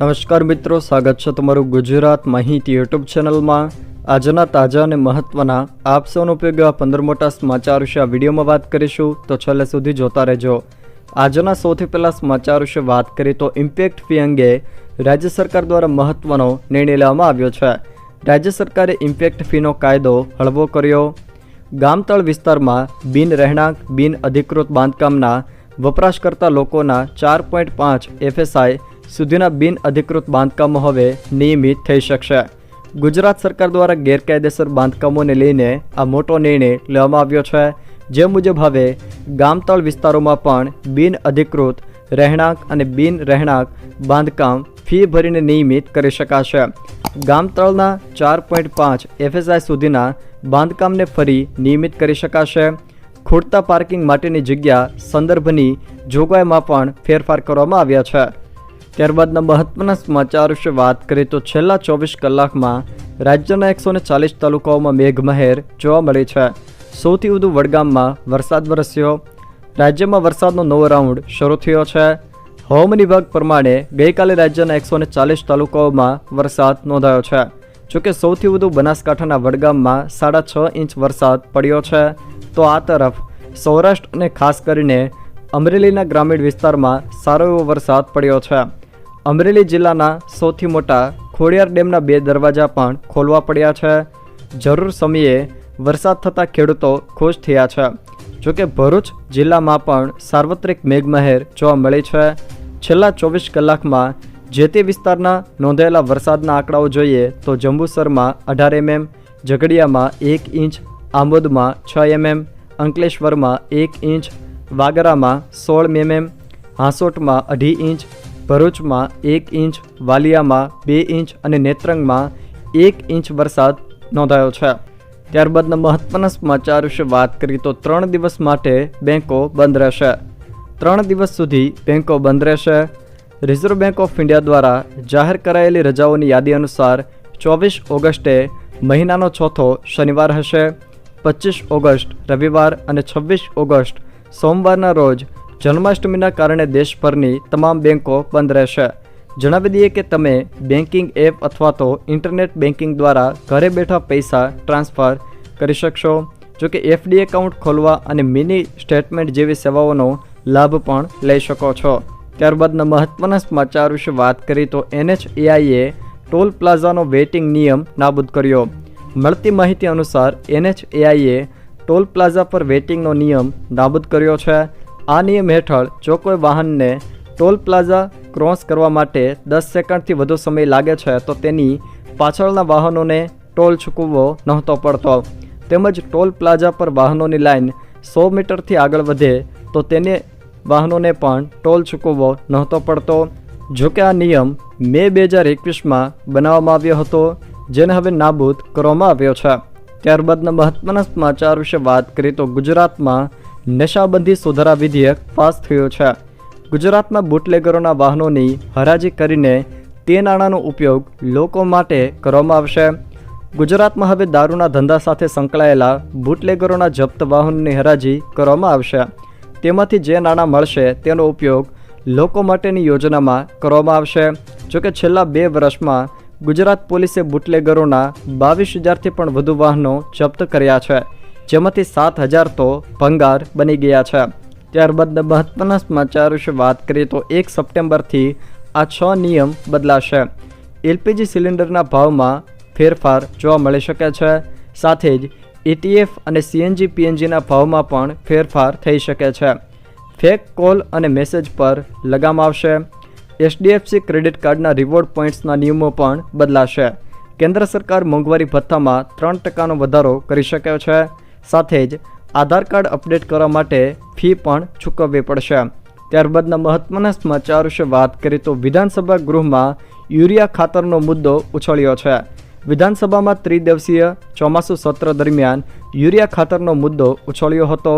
નમસ્કાર મિત્રો, સ્વાગત છે તમારું ગુજરાત માહિતી યુટ્યુબ ચેનલમાં. આજના તાજા અને મહત્વના, આપ સૌનો ઉપયોગ પંદર મોટા સમાચાર વિશે આ વિડીયોમાં વાત કરીશું, તો છેલ્લે સુધી જોતા રહેજો. આજના સૌથી પહેલાં સમાચાર વિશે વાત કરીએ તો ઇમ્પેક્ટ ફી અંગે રાજ્ય સરકાર દ્વારા મહત્વનો નિર્ણય લેવામાં આવ્યો છે. રાજ્ય સરકારે ઇમ્પેક્ટ ફીનો કાયદો હળવો કર્યો. ગામતળ વિસ્તારમાં બિન રહેણાંક, બિન અધિકૃત બાંધકામના વપરાશકર્તા લોકોના ચાર પોઈન્ટ પાંચ એફએસઆઈ સુધીના બિન અધિકૃત બાંધકામો હવે નિયમિત થઈ શકશે. ગુજરાત સરકાર દ્વારા ગેરકાયદેસર બાંધકામોને લઈને આ મોટો નિર્ણય લેવામાં આવ્યો છે. જે મુજબ હવે ગામતળ વિસ્તારોમાં પણ બિન અધિકૃત રહેણાંક અને બિન રહેણાંક બાંધકામ ફી ભરીને નિયમિત કરી શકાશે. ગામતળના ચાર પોઈન્ટ પાંચ એફએસઆઈ સુધીના બાંધકામને ફરી નિયમિત કરી શકાશે. ખૂટતા પાર્કિંગ માટેની જગ્યા સંદર્ભની જોગવાઈમાં પણ ફેરફાર કરવામાં આવ્યા છે. ત્યારબાદના મહત્વના સમાચાર વિશે વાત કરીએ તો છેલ્લા ચોવીસ કલાકમાં રાજ્યના એકસો ને ચાલીસ તાલુકાઓમાં મેઘમહેર જોવા મળી છે. સૌથી વધુ વડગામમાં વરસાદ વરસ્યો. રાજ્યમાં વરસાદનો નવો રાઉન્ડ શરૂ થયો છે. હવામાન વિભાગ પ્રમાણે ગઈકાલે રાજ્યના એકસો ને ચાલીસ તાલુકાઓમાં વરસાદ નોંધાયો છે. જોકે સૌથી વધુ બનાસકાંઠાના વડગામમાં સાડા છ ઇંચ વરસાદ પડ્યો છે. તો આ તરફ સૌરાષ્ટ્ર અને ખાસ કરીને અમરેલીના ગ્રામીણ વિસ્તારમાં સારો એવો વરસાદ પડ્યો છે. અમરેલી જિલ્લાના સૌથી મોટા ખોડિયાર ડેમના બે દરવાજા પણ ખોલવા પડ્યા છે. જરૂર સમયે વરસાદ થતાં ખેડૂતો ખુશ થયા છે. જોકે ભરૂચ જિલ્લામાં પણ સાર્વત્રિક મેઘમહેર જોવા મળી છે. છેલ્લા ચોવીસ કલાકમાં જે તે વિસ્તારના નોંધાયેલા વરસાદના આંકડાઓ જોઈએ તો જંબુસરમાં અઢાર એમએમ, ઝઘડિયામાં એક ઇંચ, આંબોદમાં છ એમએમ, અંકલેશ્વરમાં એક ઇંચ, વાગરામાં સોળ એમએમ, હાંસોટમાં અઢી ઇંચ ભરૂચમાં એક ઇંચ, વાલિયામાં બે ઇંચ અને નેત્રંગમાં એક ઇંચ વરસાદ નોંધાયો છે. ત્યારબાદના મહત્વના સમાચાર વિશે વાત કરીએ તો ત્રણ દિવસ માટે બેંકો બંધ રહેશે. ત્રણ દિવસ સુધી બેંકો બંધ રહેશે. રિઝર્વ બેંક ઓફ ઇન્ડિયા દ્વારા જાહેર કરાયેલી રજાઓની યાદી અનુસાર ચોવીસ ઓગસ્ટે મહિનાનો ચોથો શનિવાર હશે. પચીસ ઓગસ્ટ રવિવાર અને છવ્વીસ ઓગસ્ટ સોમવારના રોજ જન્માષ્ટમીના કારણે દેશભરની તમામ બેંકો બંધ રહેશે. જણાવી દઈએ કે તમે બેન્કિંગ એપ અથવા તો ઇન્ટરનેટ બેન્કિંગ દ્વારા ઘરે બેઠા પૈસા ટ્રાન્સફર કરી શકશો. જો કે એફડી એકાઉન્ટ ખોલવા અને મિની સ્ટેટમેન્ટ જેવી સેવાઓનો લાભ પણ લઈ શકો છો. ત્યારબાદના મહત્વના સમાચાર વિશે વાત કરી તો એનએચએઆઈએ ટોલ પ્લાઝાનો વેઇટિંગ નિયમ નાબૂદ કર્યો. મળતી માહિતી અનુસાર એનએચએઆઈએ ટોલ પ્લાઝા પર વેઇટિંગનો નિયમ નાબૂદ કર્યો છે. આ નિયમ હેઠળ જો કોઈ વાહનને ટોલ પ્લાઝા ક્રોસ કરવા માટે દસ સેકન્ડથી વધુ સમય લાગે છે, તો તેની પાછળના વાહનોને ટોલ ચૂકવવો નહોતો પડતો. તેમજ ટોલ પ્લાઝા પર વાહનોની લાઇન સો મીટરથી આગળ વધે, તો તેને વાહનોને પણ ટોલ ચૂકવવો નહોતો પડતો. જોકે આ નિયમ મે બે હજાર એકવીસમાં બનાવવામાં આવ્યો હતો, જેને હવે નાબૂદ કરવામાં આવ્યો છે. ત્યારબાદના મહત્વના સમાચાર વિશે વાત કરીએ તો ગુજરાતમાં નશાબંધી સુધારા વિધેયક પાસ થયો છે. ગુજરાતમાં બુટલેગરોના વાહનોની હરાજી કરીને તે નાણાંનો ઉપયોગ લોકો માટે કરવામાં આવશે. ગુજરાતમાં હવે દારૂના ધંધા સાથે સંકળાયેલા બુટલેગરોના જપ્ત વાહનોની હરાજી કરવામાં આવશે. તેમાંથી જે નાણાં મળશે તેનો ઉપયોગ લોકો માટેની યોજનામાં કરવામાં આવશે. જોકે છેલ્લા બે વર્ષમાં ગુજરાત પોલીસે બુટલેગરોના બાવીસ હજારથી પણ વધુ વાહનો જપ્ત કર્યા છે. જેમાંથી સાત હજાર તો ભંગાર બની ગયા છે. ત્યારબાદ મહત્વના સમાચાર વિશે વાત કરીએ તો એક સપ્ટેમ્બરથી આ છ નિયમ બદલાશે. એલપીજી સિલિન્ડરના ભાવમાં ફેરફાર જોવા મળી શકે છે. સાથે જ એટીએફ અને સીએનજી પીએનજીના ભાવમાં પણ ફેરફાર થઈ શકે છે. ફેક કોલ અને મેસેજ પર લગામ આવશે. એચડીએફસી ક્રેડિટ કાર્ડના રિવોર્ડ પોઈન્ટ્સના નિયમો પણ બદલાશે. કેન્દ્ર સરકાર મોંઘવારી ભથ્થામાં ત્રણ ટકાનો વધારો કરી શકે છે. સાથે જ આધાર કાર્ડ અપડેટ કરવા માટે ફી પણ ચૂકવવી પડશે. ત્યારબાદના મહત્વના સમાચાર વિશે વાત કરીએ તો વિધાનસભા ગૃહમાં યુરિયા ખાતરનો મુદ્દો ઉછળ્યો છે. વિધાનસભામાં ત્રિદિવસીય ચોમાસુ સત્ર દરમિયાન યુરિયા ખાતરનો મુદ્દો ઉછળ્યો હતો.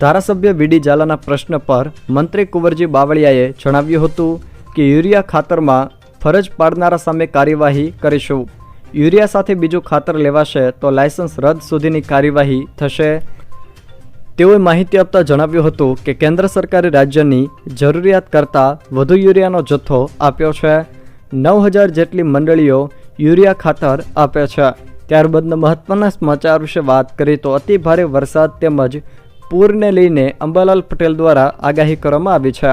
ધારાસભ્ય વીડી ઝાલાના પ્રશ્ન પર મંત્રી કુંવરજી બાવળિયાએ જણાવ્યું હતું કે યુરિયા ખાતરમાં ફરજ પાડનારા સામે કાર્યવાહી કરીશું. યુરિયા સાથે બીજું ખાતર લેવાશે તો લાયસન્સ રદ સુધીની કાર્યવાહી થશે. તેઓએ માહિતી આપતા જણાવ્યું હતું કે કેન્દ્ર સરકારે રાજ્યની જરૂરિયાત કરતાં વધુ યુરિયાનો જથ્થો આપ્યો છે. નવ હજાર જેટલી મંડળીઓ યુરિયા ખાતર આપે છે. ત્યારબાદના મહત્વના સમાચાર વિશે વાત કરી તો અતિ ભારે વરસાદ તેમજ પૂરને લઈને અંબાલાલ પટેલ દ્વારા આગાહી કરવામાં આવી છે.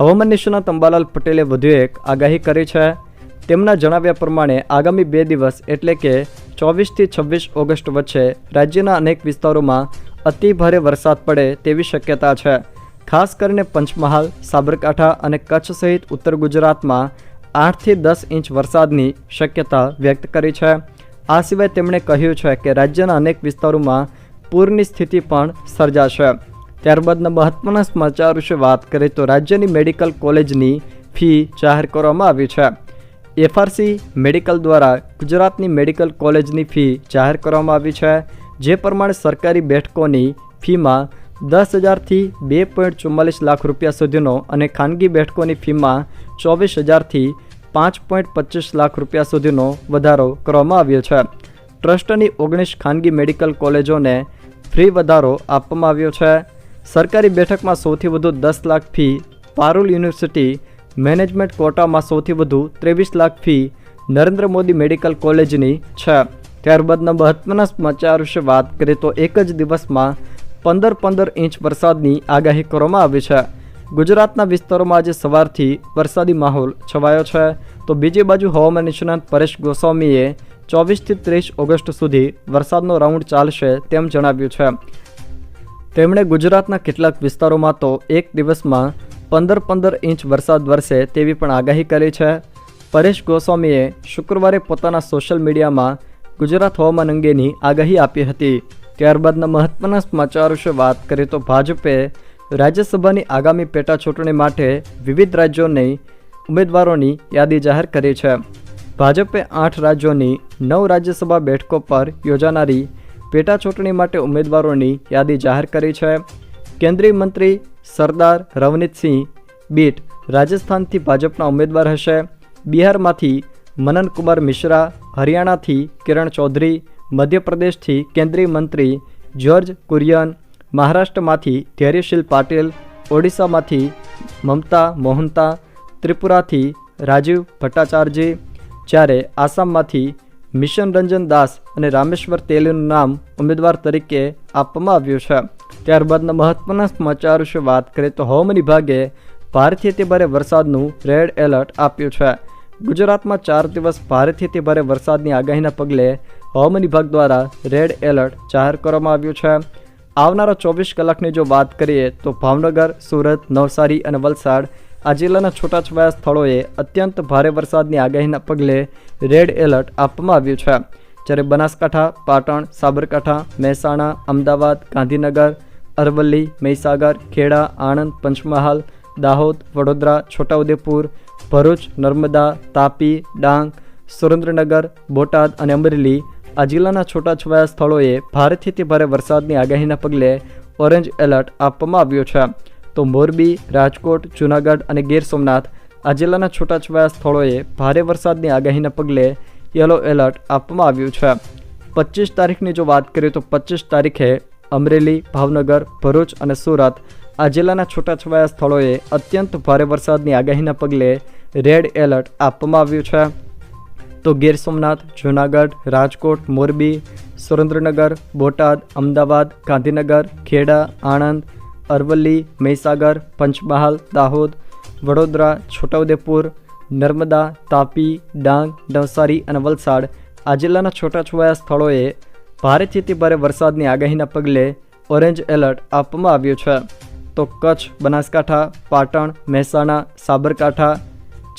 હવામાન નિષ્ણાત અંબાલાલ પટેલે વધુ એક આગાહી કરી છે. તેમના જણાવ્યા પ્રમાણે આગામી બે દિવસ એટલે કે ચોવીસથી છવ્વીસ ઓગસ્ટ વચ્ચે રાજ્યના અનેક વિસ્તારોમાં અતિભારે વરસાદ પડે તેવી શક્યતા છે. ખાસ કરીને પંચમહાલ, સાબરકાંઠા અને કચ્છ સહિત ઉત્તર ગુજરાતમાં આઠથી દસ ઇંચ વરસાદની શક્યતા વ્યક્ત કરી છે. આ સિવાય તેમણે કહ્યું છે કે રાજ્યના અનેક વિસ્તારોમાં પૂરની સ્થિતિ પણ સર્જાશે. ત્યારબાદના મહત્વના સમાચાર વિશે વાત કરીએ તો રાજ્યની મેડિકલ કોલેજની ફી જાહેર કરવામાં આવી છે. એફઆરસી મેડિકલ દ્વારા ગુજરાતની મેડિકલ કોલેજની ફી જાહેર કરવામાં આવી છે, જે પ્રમાણે સરકારી બેઠકોની ફીમાં દસ હજારથી બે પોઈન્ટ ચુમ્માલીસ લાખ રૂપિયા સુધીનો અને ખાનગી બેઠકોની ફીમાં ચોવીસ હજારથી પાંચ પોઈન્ટ પચીસ લાખ રૂપિયા સુધીનો વધારો કરવામાં આવ્યો છે. ટ્રસ્ટની ઓગણીસ ખાનગી મેડિકલ કોલેજોને ફ્રી વધારો આપવામાં આવ્યો છે. સરકારી બેઠકમાં સૌથી વધુ દસ lakh fee Parul university management કોટામાં સૌથી વધુ ત્રેવીસ લાખ ફી નરેન્દ્ર મોદી મેડિકલ કોલેજની છે. ત્યારબાદના મહત્વના સમાચાર વિશે વાત કરીએ તો એક જ દિવસમાં પંદર પંદર ઇંચ વરસાદની આગાહી કરવામાં આવી છે. ગુજરાતના વિસ્તારોમાં આજે સવારથી વરસાદી માહોલ છવાયો છે. તો બીજી બાજુ હવામાન નિષ્ણાંત પરેશ ગોસ્વામીએ ચોવીસથી ત્રીસ ઓગસ્ટ સુધી વરસાદનો રાઉન્ડ ચાલશે તેમ જણાવ્યું છે. તેમણે ગુજરાતના કેટલાક વિસ્તારોમાં તો એક દિવસમાં પંદર પંદર ઇંચ વરસાદ વરસે તેવી પણ આગાહી કરી છે. પરેશ ગોસ્વામીએ શુક્રવારે પોતાના સોશિયલ મીડિયામાં ગુજરાત હવામાન અંગેની આગાહી આપી હતી. ત્યારબાદના મહત્વના સમાચાર વિશે વાત કરીએ તો ભાજપે રાજ્યસભાની આગામી પેટા ચૂંટણી માટે વિવિધ રાજ્યોની ઉમેદવારોની યાદી જાહેર કરી છે. ભાજપે આઠ રાજ્યોની નવ રાજ્યસભા બેઠકો પર યોજાનારી પેટા ચૂંટણી માટે ઉમેદવારોની યાદી જાહેર કરી છે. કેન્દ્રીય મંત્રી સરદાર રવનીતસિંહ બીટ રાજસ્થાનથી ભાજપના ઉમેદવાર હશે. બિહારમાંથી મનનકુમાર મિશ્રા, હરિયાણાથી કિરણ ચૌધરી, મધ્યપ્રદેશથી કેન્દ્રીય મંત્રી જ્યોર્જ કુરિયન, મહારાષ્ટ્રમાંથી ધૈર્યશીલ પાટીલ, ઓડિશામાંથી મમતા મોહનતા ત્રિપુરાથી રાજીવ ભટ્ટાચાર્યજી જ્યારે આસામમાંથી મિશન રંજન દાસ અને રામેશ્વર તેલીનું નામ ઉમેદવાર તરીકે આપવામાં આવ્યું છે. ત્યારબાદના મહત્વના સમાચાર વિશે વાત કરીએ તો હવામાન વિભાગે ભારેથી અતિ ભારે વરસાદનું રેડ એલર્ટ આપ્યું છે. ગુજરાતમાં ચાર દિવસ ભારેથી અતિ ભારે વરસાદની આગાહીના પગલે હવામાન વિભાગ દ્વારા રેડ એલર્ટ જાહેર કરવામાં આવ્યું છે. આવનારા ચોવીસ કલાકની જો વાત કરીએ તો ભાવનગર, સુરત, નવસારી અને વલસાડ આ જિલ્લાના છૂટાછવાયા સ્થળોએ અત્યંત ભારે વરસાદની આગાહીના પગલે રેડ એલર્ટ આપવામાં આવ્યું છે. જ્યારે બનાસકાંઠા, પાટણ, સાબરકાંઠા, મહેસાણા, અમદાવાદ, ગાંધીનગર અરવલ્લી, મહીસાગર, ખેડા, આણંદ, પંચમહાલ, દાહોદ, વડોદરા, છોટાઉદેપુર, ભરૂચ, નર્મદા, તાપી, ડાંગ, સુરેન્દ્રનગર, બોટાદ અને અમરેલી આ જિલ્લાના છૂટાછવાયા સ્થળોએ ભારેથી તે ભારે વરસાદની આગાહીના પગલે ઓરેન્જ એલર્ટ આપવામાં આવ્યો છે. તો મોરબી, રાજકોટ, જૂનાગઢ અને ગીર સોમનાથ આ જિલ્લાના છૂટાછવાયા સ્થળોએ ભારે વરસાદની આગાહીના પગલે યલો એલર્ટ આપવામાં આવ્યું છે. પચીસ તારીખની જો વાત કરીએ તો પચીસ તારીખે અમરેલી, ભાવનગર, ભરૂચ અને સુરત આ જિલ્લાના છૂટાછવાયા સ્થળોએ અત્યંત ભારે વરસાદની આગાહીના પગલે રેડ એલર્ટ આપવામાં આવ્યું છે. તો ગીર સોમનાથ, જૂનાગઢ, રાજકોટ, મોરબી, સુરેન્દ્રનગર, બોટાદ, અમદાવાદ, ગાંધીનગર, ખેડા, આણંદ, અરવલ્લી, મહીસાગર, પંચમહાલ, દાહોદ, વડોદરા, છોટાઉદેપુર, નર્મદા, તાપી, ડાંગ, નવસારી અને વલસાડ આ જિલ્લાના છૂટાછવાયા સ્થળોએ ભારેથી ભારે વરસાદની આગાહીના પગલે ઓરેન્જ એલર્ટ આપવામાં આવ્યું છે. તો કચ્છ, બનાસકાંઠા, પાટણ, મહેસાણા, સાબરકાંઠા,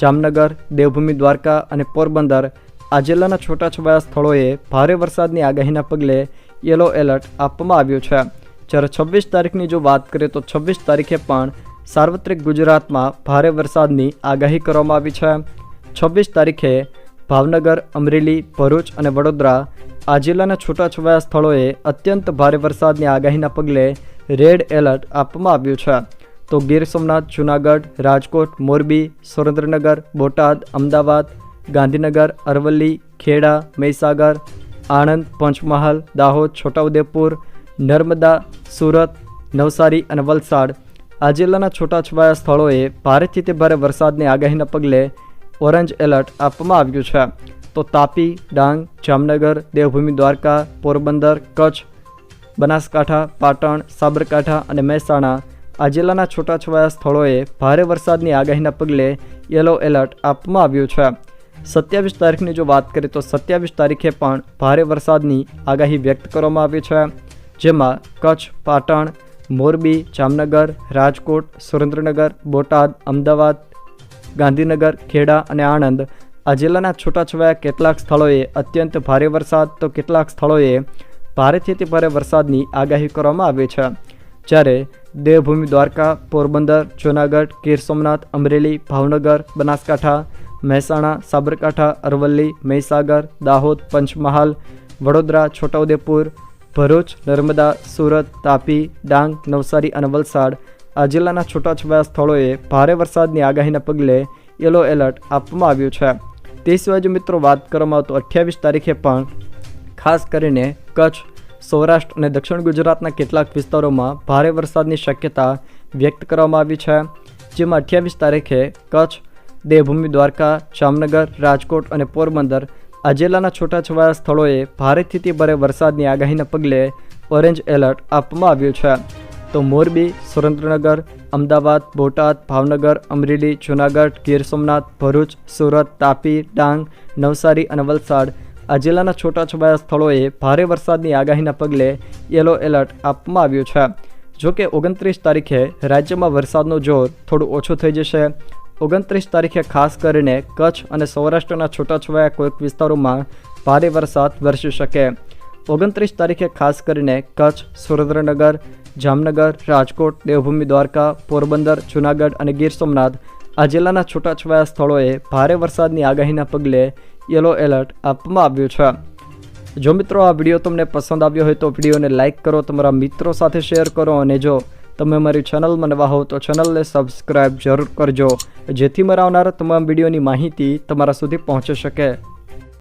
જામનગર, દેવભૂમિ, દ્વારકા અને પોરબંદર આ જિલ્લાના છૂટાછવાયા સ્થળોએ ભારે વરસાદની આગાહીના પગલે યલો એલર્ટ આપવામાં આવ્યું છે. જ્યારે છવ્વીસ તારીખની જો વાત કરીએ તો છવ્વીસ તારીખે પણ સાર્વત્રિક ગુજરાતમાં ભારે વરસાદની આગાહી કરવામાં આવી છે. છવ્વીસ તારીખે ભાવનગર, અમરેલી, ભરૂચ અને વડોદરા આ જિલ્લાના છૂટાછવાયા સ્થળોએ અત્યંત ભારે વરસાદની આગાહીના પગલે રેડ એલર્ટ આપવામાં આવ્યું છે. તો ગીર સોમનાથ, જૂનાગઢ, રાજકોટ, મોરબી, સુરેન્દ્રનગર, બોટાદ, અમદાવાદ, ગાંધીનગર, અરવલ્લી, ખેડા, મહીસાગર, આણંદ, પંચમહાલ, દાહોદ, છોટાઉદેપુર, નર્મદા, સુરત, નવસારી અને વલસાડ આ જિલ્લાના છૂટાછવાયા સ્થળોએ ભારેથી તે ભારે વરસાદની આગાહીના પગલે ઓરેન્જ એલર્ટ આપવામાં આવ્યું છે. તો તાપી, ડાંગ, જામનગર, દેવભૂમિ, દ્વારકા, પોરબંદર, કચ્છ, બનાસકાંઠા, પાટણ, સાબરકાંઠા અને મહેસાણા આ જિલ્લાના છૂટાછવાયા સ્થળોએ ભારે વરસાદની આગાહીના પગલે યલો એલર્ટ આપવામાં આવ્યું છે. સત્યાવીસ તારીખની જો વાત કરીએ તો સત્યાવીસ તારીખે પણ ભારે વરસાદની આગાહી વ્યક્ત કરવામાં આવી છે. જેમાં કચ્છ, પાટણ, મોરબી, જામનગર, રાજકોટ, સુરેન્દ્રનગર, બોટાદ, અમદાવાદ, ગાંધીનગર, ખેડા અને આણંદ આ જિલ્લાના છૂટાછવાયા કેટલાક સ્થળોએ અત્યંત ભારે વરસાદ, તો કેટલાક સ્થળોએ ભારેથી તે ભારે વરસાદની આગાહી કરવામાં આવી છે. જ્યારે દેવભૂમિ દ્વારકા, પોરબંદર, જૂનાગઢ, ગીર સોમનાથ, અમરેલી, ભાવનગર, બનાસકાંઠા, મહેસાણા, સાબરકાંઠા, અરવલ્લી, મહીસાગર, દાહોદ, પંચમહાલ, વડોદરા, છોટાઉદેપુર, ભરૂચ, નર્મદા, સુરત, તાપી, ડાંગ, નવસારી અને વલસાડ આ જિલ્લાના છૂટાછવાયા સ્થળોએ ભારે વરસાદની આગાહીના પગલે યલો એલર્ટ આપવામાં આવ્યું છે. તે સિવાય જો મિત્રો વાત કરવામાં આવે તો અઠ્યાવીસ તારીખે પણ ખાસ કરીને કચ્છ, સૌરાષ્ટ્ર અને દક્ષિણ ગુજરાતના કેટલાક વિસ્તારોમાં ભારે વરસાદની શક્યતા વ્યક્ત કરવામાં આવી છે. જેમાં અઠ્યાવીસ તારીખે કચ્છ, દેવભૂમિ, દ્વારકા, જામનગર, રાજકોટ અને પોરબંદર આ જિલ્લાના છૂટાછવાયા સ્થળોએ ભારેથી તે ભારે વરસાદની આગાહીના પગલે ઓરેન્જ એલર્ટ આપવામાં આવ્યું છે. તો મોરબી, સુરેન્દ્રનગર, અમદાવાદ, બોટાદ, ભાવનગર, અમરેલી, જૂનાગઢ, ગીર સોમનાથ, ભરૂચ, સુરત, તાપી, ડાંગ, નવસારી અને વલસાડ આ જિલ્લાના છૂટાછવાયા સ્થળોએ ભારે વરસાદની આગાહીના પગલે યલો એલર્ટ આપવામાં આવ્યું છે. જો કે ઓગણત્રીસ તારીખે રાજ્યમાં વરસાદનો જોર થોડું ઓછું થઈ જશે. ઓગણત્રીસ તારીખે ખાસ કરીને કચ્છ અને સૌરાષ્ટ્રના છૂટાછવાયા કોઈક વિસ્તારોમાં ભારે વરસાદ વરસી શકે. ઓગણત્રીસ તારીખે ખાસ કરીને કચ્છ, સુરેન્દ્રનગર જામનગર, રાજકોટ, દેવભૂમિ, દ્વારકા, પોરબંદર, જૂનાગઢ અને ગીર સોમનાથ આ જિલ્લાના છૂટાછવાયા સ્થળોએ ભારે વરસાદની આગાહીના પગલે યલો એલર્ટ આપવામાં આવ્યું છે. જો મિત્રો આ વીડિયો તમને પસંદ આવ્યો હોય તો વિડીયોને લાઇક કરો, તમારા મિત્રો સાથે શેર કરો અને જો તમે મારી ચેનલ નવા હો તો ચેનલને સબસ્ક્રાઈબ જરૂર કરજો, જેથી મારા આવનારા તમામ વિડીયોની માહિતી તમારા સુધી પહોંચી શકે.